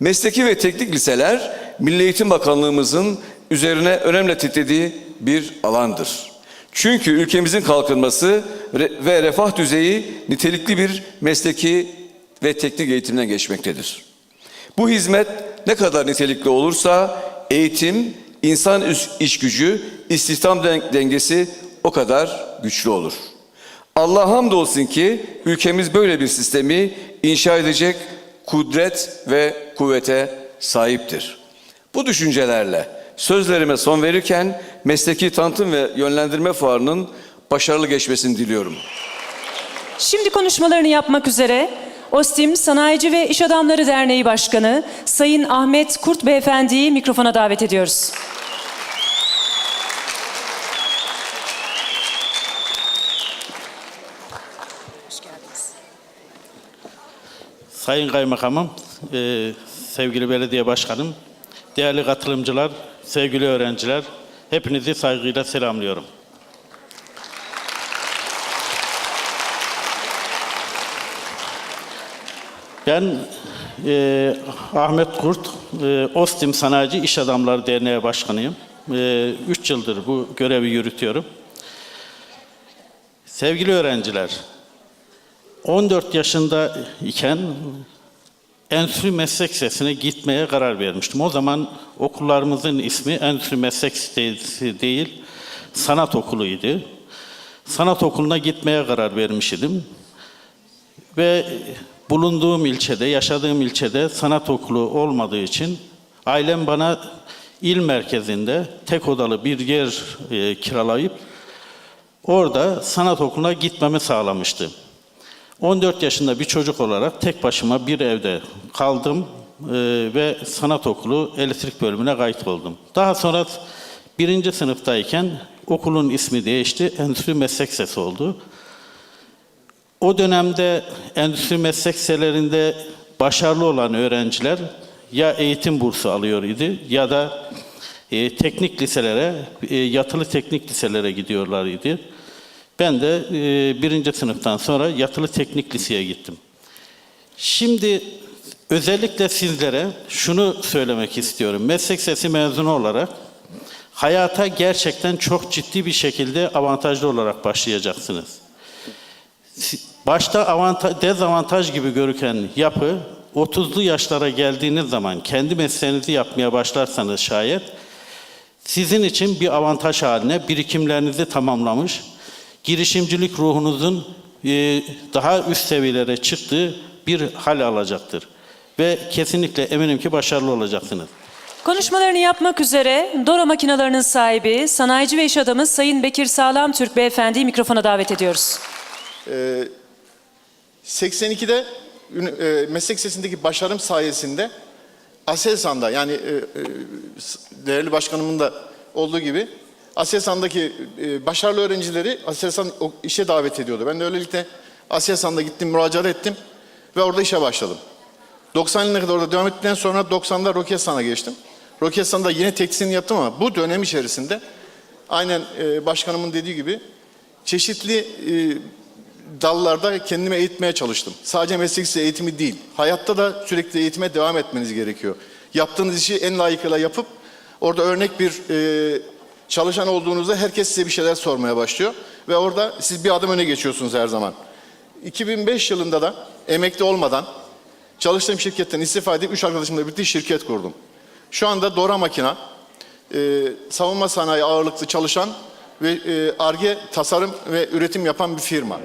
Mesleki ve teknik liseler Milli Eğitim Bakanlığımızın üzerine önemli titrediği bir alandır. Çünkü ülkemizin kalkınması ve refah düzeyi nitelikli bir mesleki ve teknik eğitimden geçmektedir. Bu hizmet ne kadar nitelikli olursa eğitim, insan iş gücü, istihdam den- dengesi o kadar güçlü olur. Allah hamdolsun ki ülkemiz böyle bir sistemi inşa edecek kudret ve kuvvete sahiptir. Bu düşüncelerle sözlerime son verirken mesleki tanıtım ve yönlendirme fuarının başarılı geçmesini diliyorum. Şimdi konuşmalarını yapmak üzere OSTİM Sanayici ve İş Adamları Derneği Başkanı Sayın Ahmet Kurt Beyefendi'yi mikrofona davet ediyoruz. Sayın Kaymakamım, e, sevgili belediye başkanım, değerli katılımcılar, sevgili öğrenciler, hepinizi saygıyla selamlıyorum. Ben e, Ahmet Kurt, e, Ostim Sanayici İş Adamları Derneği Başkanıyım. 3 yıldır bu görevi yürütüyorum. Sevgili öğrenciler, 14 yaşında iken Endüstri Meslek Lisesi'ne gitmeye karar vermiştim. O zaman okullarımızın ismi Endüstri Meslek Lisesi değil, Sanat Okulu'ydu. Sanat Okulu'na gitmeye karar vermiştim. Ve bulunduğum ilçede, yaşadığım ilçede sanat okulu olmadığı için ailem bana il merkezinde tek odalı bir yer e, kiralayıp orada sanat okuluna gitmemi sağlamıştı. 14 yaşında bir çocuk olarak tek başıma bir evde kaldım e, ve sanat okulu elektrik bölümüne kayıt oldum. Daha sonra birinci sınıftayken okulun ismi değişti, Endüstri Meslek Lisesi oldu. O dönemde endüstri meslek liselerinde başarılı olan öğrenciler ya eğitim bursu alıyor idi ya da e, teknik liselere, e, yatılı teknik liselere gidiyorlar idi. Ben de e, birinci sınıftan sonra yatılı teknik liseye gittim. Şimdi özellikle sizlere şunu söylemek istiyorum. Meslek sesi mezunu olarak hayata gerçekten çok ciddi bir şekilde avantajlı olarak başlayacaksınız. Başta avantaj, dezavantaj gibi görüken yapı 30'lu yaşlara geldiğiniz zaman kendi mesleğinizi yapmaya başlarsanız şayet sizin için bir avantaj haline birikimlerinizi tamamlamış, girişimcilik ruhunuzun e, daha üst seviyelere çıktığı bir hal alacaktır. Ve kesinlikle eminim ki başarılı olacaksınız. Konuşmalarını yapmak üzere Dora makinalarının sahibi, sanayici ve iş adamı Sayın Bekir Sağlam Türk Beyefendi'yi mikrofona davet ediyoruz. 82'de ünü- e, meslek lisesindeki başarım sayesinde Aselsan'da yani e, e, değerli başkanımın da olduğu gibi Aselsan'daki e, başarılı öğrencileri Aselsan işe davet ediyordu. Ben de öylelikle Aselsan'da gittim, müracaat ettim ve orada işe başladım. 90 yılına kadar orada devam ettikten sonra 90'da Roketsan'a geçtim. Roketsan'da yine tekstilini yaptım ama bu dönem içerisinde aynen e, başkanımın dediği gibi çeşitli e, dallarda kendimi eğitmeye çalıştım. Sadece meslek lisesi eğitimi değil, hayatta da sürekli eğitime devam etmeniz gerekiyor. Yaptığınız işi en layıkıyla yapıp orada örnek bir e, çalışan olduğunuzda herkes size bir şeyler sormaya başlıyor ve orada siz bir adım öne geçiyorsunuz her zaman. 2005 yılında da emekli olmadan çalıştığım şirketten istifa edip üç arkadaşımla birlikte şirket kurdum. Şu anda Dora Makina, e, savunma sanayi ağırlıklı çalışan ve e, ARGE tasarım ve üretim yapan bir firma.